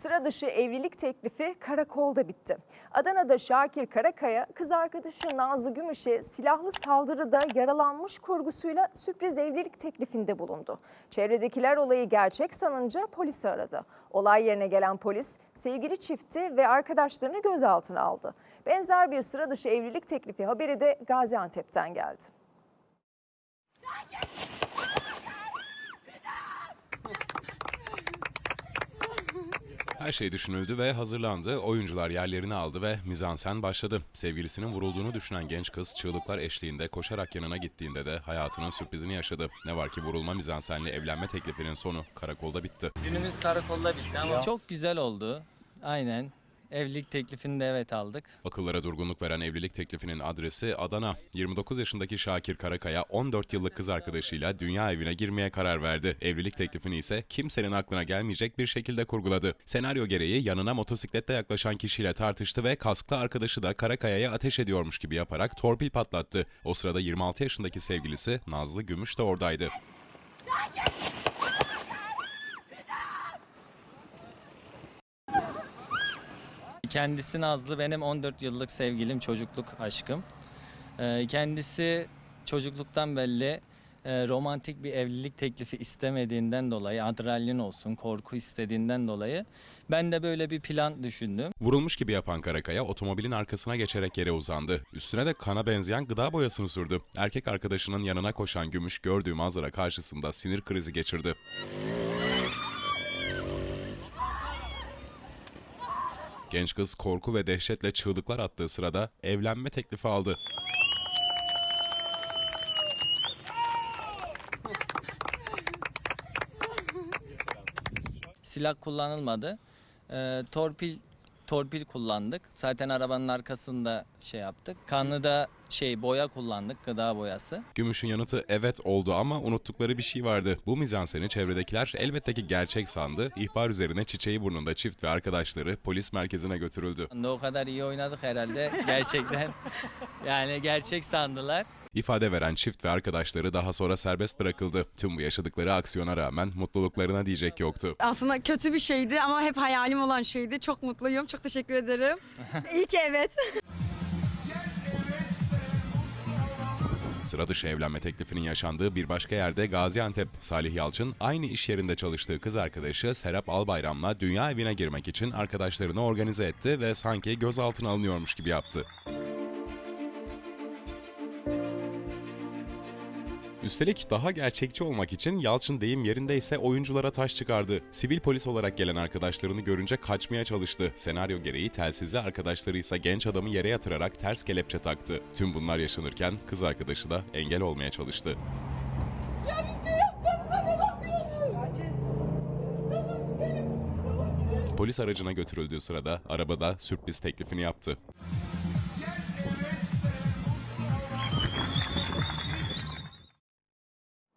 Sıra dışı evlilik teklifi karakolda bitti. Adana'da Şakir Karakaya kız arkadaşı Nazlı Gümüş'e silahlı saldırıda yaralanmış kurgusuyla sürpriz evlilik teklifinde bulundu. Çevredekiler olayı gerçek sanınca polisi aradı. Olay yerine gelen polis sevgili çifti ve arkadaşlarını gözaltına aldı. Benzer bir sıra dışı evlilik teklifi haberi de Gaziantep'ten geldi. Her şey düşünüldü ve hazırlandı. Oyuncular yerlerini aldı ve mizansen başladı. Sevgilisinin vurulduğunu düşünen genç kız çığlıklar eşliğinde koşarak yanına gittiğinde de hayatının sürprizini yaşadı. Ne var ki vurulma mizansenli evlenme teklifinin sonu karakolda bitti. Günümüz karakolda bitti ama Çok güzel oldu. Aynen. Evlilik teklifini de evet aldık. Akıllara durgunluk veren evlilik teklifinin adresi Adana. 29 yaşındaki Şakir Karakaya 14 yıllık kız arkadaşıyla dünya evine girmeye karar verdi. Evlilik teklifini ise kimsenin aklına gelmeyecek bir şekilde kurguladı. Senaryo gereği yanına motosikletle yaklaşan kişiyle tartıştı ve kasklı arkadaşı da Karakaya'ya ateş ediyormuş gibi yaparak torpil patlattı. O sırada 26 yaşındaki sevgilisi Nazlı Gümüş de oradaydı. Kendisi Nazlı benim 14 yıllık sevgilim, çocukluk aşkım. Ee, Kendisi çocukluktan belli e, romantik bir evlilik teklifi istemediğinden dolayı, adrenalin olsun, korku istediğinden dolayı ben de böyle bir plan düşündüm. Vurulmuş gibi yapan Karakaya otomobilin arkasına geçerek yere uzandı. Üstüne de kana benzeyen gıda boyasını sürdü. Erkek arkadaşının yanına koşan Gümüş gördüğü manzara karşısında sinir krizi geçirdi. Genç kız korku ve dehşetle çığlıklar attığı sırada evlenme teklifi aldı. Silah kullanılmadı. Ee, torpil torpil kullandık. Zaten arabanın arkasında şey yaptık. Kanlı da şey boya kullandık, gıda boyası. Gümüş'ün yanıtı evet oldu ama unuttukları bir şey vardı. Bu mizanseni çevredekiler elbette ki gerçek sandı. İhbar üzerine çiçeği burnunda çift ve arkadaşları polis merkezine götürüldü. O kadar iyi oynadık herhalde gerçekten. yani gerçek sandılar. İfade veren çift ve arkadaşları daha sonra serbest bırakıldı. Tüm bu yaşadıkları aksiyona rağmen mutluluklarına diyecek yoktu. Aslında kötü bir şeydi ama hep hayalim olan şeydi. Çok mutluyum. Çok teşekkür ederim. İyi ki evet. Sıra dışı evlenme teklifinin yaşandığı bir başka yerde Gaziantep. Salih Yalçın aynı iş yerinde çalıştığı kız arkadaşı Serap Albayram'la dünya evine girmek için arkadaşlarını organize etti ve sanki gözaltına alınıyormuş gibi yaptı. Üstelik daha gerçekçi olmak için Yalçın deyim yerindeyse oyunculara taş çıkardı. Sivil polis olarak gelen arkadaşlarını görünce kaçmaya çalıştı. Senaryo gereği telsizli arkadaşları ise genç adamı yere yatırarak ters kelepçe taktı. Tüm bunlar yaşanırken kız arkadaşı da engel olmaya çalıştı. Polis aracına götürüldüğü sırada arabada sürpriz teklifini yaptı.